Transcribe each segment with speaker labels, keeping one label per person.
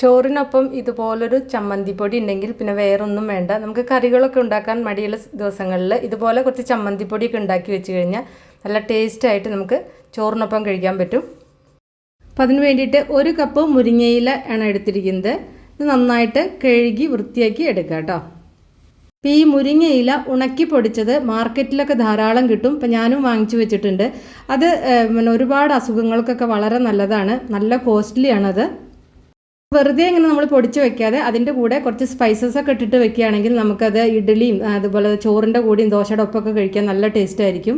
Speaker 1: ചോറിനൊപ്പം ഇതുപോലൊരു ചമ്മന്തിപ്പൊടി ഉണ്ടെങ്കിൽ പിന്നെ വേറൊന്നും വേണ്ട. നമുക്ക് കറികളൊക്കെ ഉണ്ടാക്കാൻ മടിയുള്ള ദിവസങ്ങളിൽ ഇതുപോലെ കുറച്ച് ചമ്മന്തിപ്പൊടിയൊക്കെ ഉണ്ടാക്കി വെച്ച് കഴിഞ്ഞാൽ നല്ല ടേസ്റ്റായിട്ട് നമുക്ക് ചോറിനൊപ്പം കഴിക്കാൻ പറ്റും. അപ്പോൾ അതിന് വേണ്ടിയിട്ട് ഒരു കപ്പ് മുരിങ്ങയില ആണ് എടുത്തിരിക്കുന്നത്. ഇത് നന്നായിട്ട് കഴുകി വൃത്തിയാക്കി എടുക്കുക കേട്ടോ. അപ്പം ഈ മുരിങ്ങയില ഉണക്കി പൊടിച്ചത് മാർക്കറ്റിലൊക്കെ ധാരാളം കിട്ടും. ഇപ്പം ഞാനും വാങ്ങിച്ചു വെച്ചിട്ടുണ്ട്. അത് പിന്നെ ഒരുപാട് അസുഖങ്ങൾക്കൊക്കെ വളരെ നല്ലതാണ്. നല്ല കോസ്റ്റ്ലിയാണത്. വെറുതെ ഇങ്ങനെ നമ്മൾ പൊടിച്ച് വെക്കാതെ അതിന്റെ കൂടെ കുറച്ച് സ്പൈസസ് ഒക്കെ ഇട്ടിട്ട് വെക്കുകയാണെങ്കിൽ നമുക്കത് ഇഡ്ഡലിയും അതുപോലെ ചോറിന്റെ കൂടിയും ദോശയുടെ ഒപ്പമൊക്കെ കഴിക്കാൻ നല്ല ടേസ്റ്റ് ആയിരിക്കും.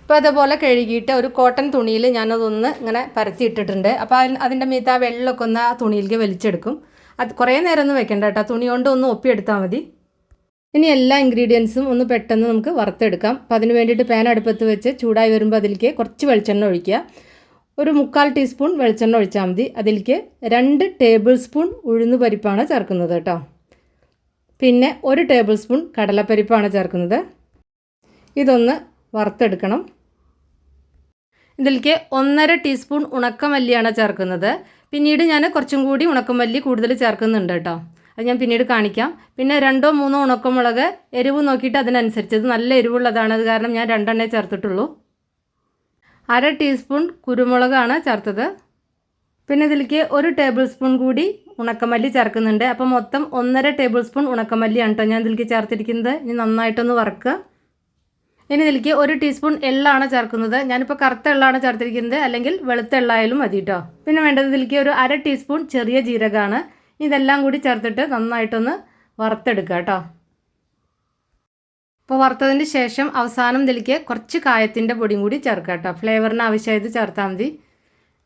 Speaker 1: അപ്പോൾ അതുപോലെ കഴുകിയിട്ട് ഒരു കോട്ടൺ തുണിയിൽ ഞാനതൊന്ന് ഇങ്ങനെ പരത്തി ഇട്ടിട്ടുണ്ട്. അപ്പോൾ അതിന്റെ മീത്ത ആ വെള്ളമൊക്കെ ഒന്ന് ആ തുണിയിലേക്ക് വലിച്ചെടുക്കും. അത് കുറേ നേരം ഒന്നും വെക്കണ്ട കേട്ടോ. തുണി കൊണ്ട് ഒന്ന് ഒപ്പിയെടുത്താൽ മതി. ഇനി എല്ലാ ഇൻഗ്രീഡിയൻസും ഒന്ന് പെട്ടെന്ന് നമുക്ക് വറുത്തെടുക്കാം. അപ്പോൾ അതിന് വേണ്ടിയിട്ട് പാൻ അടുപ്പത്ത് വെച്ച് ചൂടായി വരുമ്പോൾ അതിലേക്ക് കുറച്ച് വെളിച്ചെണ്ണ ഒഴിക്കുക. ഒരു മുക്കാൽ ടീസ്പൂൺ വെളിച്ചെണ്ണ ഒഴിച്ചാൽ മതി. അതിലേക്ക് രണ്ട് ടേബിൾ സ്പൂൺ ഉഴുന്ന് പരിപ്പാണ് ചേർക്കുന്നത് കേട്ടോ. പിന്നെ ഒരു ടേബിൾ സ്പൂൺ കടലപ്പരിപ്പാണ് ചേർക്കുന്നത്. ഇതൊന്ന് വറുത്തെടുക്കണം. ഇതിലേക്ക് ഒന്നര ടീസ്പൂൺ ഉണക്കമല്ലിയാണ് ചേർക്കുന്നത്. പിന്നീട് ഞാൻ കുറച്ചും കൂടി ഉണക്കമല്ലി കൂടുതൽ ചേർക്കുന്നുണ്ട് കേട്ടോ. അത് ഞാൻ പിന്നീട് കാണിക്കാം. പിന്നെ രണ്ടോ മൂന്നോ ഉണക്കമുളക് എരിവ് നോക്കിയിട്ട് അതിനനുസരിച്ച്. ഇത് നല്ല എരിവുള്ളതാണ്. അത് കാരണം ഞാൻ രണ്ടെണ്ണേ ചേർത്തിട്ടുള്ളൂ. അര ടീസ്പൂൺ കുരുമുളകാണ് ചേർത്തത്. പിന്നെ ഇതിലേക്ക് ഒരു ടേബിൾ സ്പൂൺ കൂടി ഉണക്കമല്ലി ചേർക്കുന്നുണ്ട്. അപ്പോൾ മൊത്തം ഒന്നര ടേബിൾ സ്പൂൺ ഉണക്കമല്ലിയാണ് കേട്ടോ ഞാൻ ഇതിലേക്ക് ചേർത്തിരിക്കുന്നത്. ഇനി നന്നായിട്ടൊന്ന് വറുക്കുക. ഇനി ഇതിലേക്ക് ഒരു ടീസ്പൂൺ എള്ളാണ് ചേർക്കുന്നത്. ഞാനിപ്പോൾ കറുത്ത എള്ളാണ് ചേർത്തിരിക്കുന്നത്. അല്ലെങ്കിൽ വെളുത്ത എള്ളായാലും മതി കേട്ടോ പിന്നെ വേണ്ടത് ഇതിലേക്ക് ഒരു അര ടീസ്പൂൺ ചെറിയ ജീരകമാണ്. ഇതെല്ലാം കൂടി ചേർത്തിട്ട് നന്നായിട്ടൊന്ന് വറുത്തെടുക്കുക കേട്ടോ അപ്പോൾ വറുത്തതിന് ശേഷം അവസാനം ഇതിലേക്ക് കുറച്ച് കായത്തിന്റെ പൊടിയും കൂടി ചേർക്കുക കേട്ടോ. ഫ്ലേവറിന് ആവശ്യമായത് ചേർത്താൽ മതി.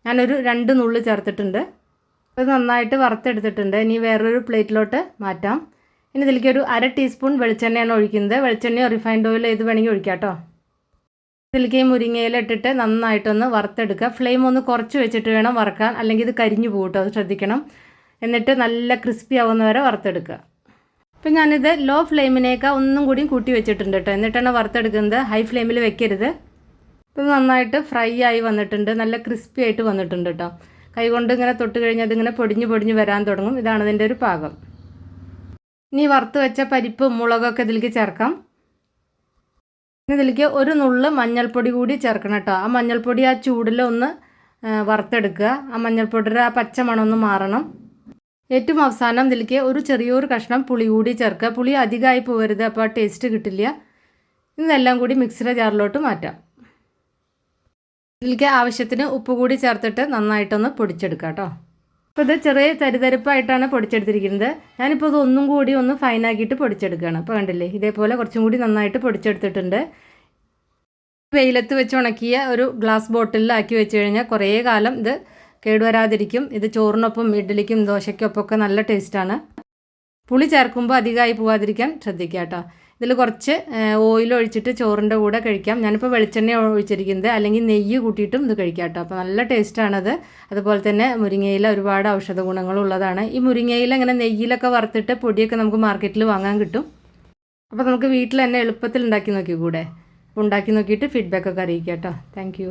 Speaker 1: ഞാനൊരു രണ്ട് നുള്ളു ചേർത്തിട്ടുണ്ട്. അത് നന്നായിട്ട് വറുത്തെടുത്തിട്ടുണ്ട്. ഇനി വേറൊരു പ്ലേറ്റിലോട്ട് മാറ്റാം. ഇനി ഇതിലേക്ക് ഒരു അര ടീസ്പൂൺ വെളിച്ചെണ്ണയാണ് ഒഴിക്കുന്നത്. വെളിച്ചെണ്ണയോ റിഫൈൻഡ് ഓയിലോ ഇത് വേണമെങ്കിൽ ഒഴിക്കാം കേട്ടോ. ഇതിലേക്ക് മുരിങ്ങയില ഇട്ടിട്ട് നന്നായിട്ടൊന്ന് വറുത്തെടുക്കുക. ഫ്ലെയിം ഒന്ന് കുറച്ച് വെച്ചിട്ട് വേണം വറുക്കാൻ. അല്ലെങ്കിൽ ഇത് കരിഞ്ഞു പോകും അത് ശ്രദ്ധിക്കണം. എന്നിട്ട് നല്ല ക്രിസ്പി ആവുന്നവരെ വറുത്തെടുക്കുക. ഇപ്പം ഞാനിത് ലോ ഫ്ലെയിമിനേക്കാൾ ഒന്നും കൂടി കൂട്ടി വെച്ചിട്ടുണ്ട് കേട്ടോ എന്നിട്ടാണ് വറുത്തെടുക്കുന്നത്. ഹൈ ഫ്ലെയിമിൽ വെക്കരുത്. ഇത് നന്നായിട്ട് ഫ്രൈ ആയി വന്നിട്ടുണ്ട്. നല്ല ക്രിസ്പി ആയിട്ട് വന്നിട്ടുണ്ട് കേട്ടോ കൈകൊണ്ട് ഇങ്ങനെ തൊട്ട് കഴിഞ്ഞാൽ അതിങ്ങനെ പൊടിഞ്ഞ് പൊടിഞ്ഞ് വരാൻ തുടങ്ങും. ഇതാണ് ഇതിന്റെ ഒരു പാകം. ഇനി വറുത്ത് വെച്ച പരിപ്പ് മുളകൊക്കെ ഇതിലേക്ക് ചേർക്കാം. ഇതിലേക്ക് ഒരു നുള്ള് മഞ്ഞൾപ്പൊടി കൂടി ചേർക്കണം കേട്ടോ ആ മഞ്ഞൾപ്പൊടി ആ ചൂടിൽ ഒന്ന് വറുത്തെടുക്കുക. ആ മഞ്ഞൾപ്പൊടിയുടെ ആ പച്ച മണം ഒന്ന് മാറണം. ഏറ്റവും അവസാനം ഇതിലേക്ക് ഒരു ചെറിയൊരു കഷ്ണം പുളി കൂടി ചേർക്കുക. പുളി അധികമായി പോകരുത് അപ്പോൾ ആ ടേസ്റ്റ് കിട്ടില്ല. ഇതെല്ലാം കൂടി മിക്സിയുടെ ജാറിലോട്ട് മാറ്റാം. ഇതിലേക്ക് ആവശ്യത്തിന് ഉപ്പ് കൂടി ചേർത്തിട്ട് നന്നായിട്ടൊന്ന് പൊടിച്ചെടുക്കാം കേട്ടോ. അപ്പോൾ ഇത് ചെറിയ തരിതരിപ്പായിട്ടാണ് പൊടിച്ചെടുത്തിരിക്കുന്നത്. ഞാനിപ്പോൾ ഇത് കൂടി ഒന്ന് ഫൈനാക്കിയിട്ട് പൊടിച്ചെടുക്കുകയാണ്. അപ്പോൾ കണ്ടില്ലേ ഇതേപോലെ കുറച്ചും കൂടി നന്നായിട്ട് പൊടിച്ചെടുത്തിട്ടുണ്ട്. വെയിലത്ത് വെച്ച് ഉണക്കിയ ഒരു ഗ്ലാസ് ബോട്ടിലാക്കി വെച്ച് കഴിഞ്ഞാൽ കുറേ കാലം ഇത് കേടുവരാതിരിക്കും. ഇത് ചോറിനൊപ്പം ഇഡ്ഡലിക്കും ദോശയ്ക്കൊപ്പം ഒക്കെ നല്ല ടേസ്റ്റാണ്. പുളി ചേർക്കുമ്പോൾ അധികമായി പോവാതിരിക്കാൻ ശ്രദ്ധിക്കുക കേട്ടോ. ഇതിൽ കുറച്ച് ഓയിൽ ഒഴിച്ചിട്ട് ചോറിന്റെ കൂടെ കഴിക്കാം. ഞാനിപ്പോൾ വെളിച്ചെണ്ണ ഒഴിച്ചിരിക്കുന്നത്. അല്ലെങ്കിൽ നെയ്യ് കൂട്ടിയിട്ടും ഇത് കഴിക്കാം കേട്ടോ. അപ്പോൾ നല്ല ടേസ്റ്റാണത്. അതുപോലെ തന്നെ മുരിങ്ങയില ഒരുപാട് ഔഷധ ഗുണങ്ങളുള്ളതാണ് ഈ മുരിങ്ങയില അങ്ങനെ നെയ്യിലൊക്കെ വറുത്തിട്ട് പൊടിയൊക്കെ നമുക്ക് മാർക്കറ്റിൽ വാങ്ങാൻ കിട്ടും. അപ്പോൾ നമുക്ക് വീട്ടിൽ തന്നെ എളുപ്പത്തിൽ ഉണ്ടാക്കി നോക്കിക്കൂടെ? ഉണ്ടാക്കി നോക്കിയിട്ട് ഫീഡ്ബാക്കൊക്കെ അറിയിക്കാം കേട്ടോ. താങ്ക്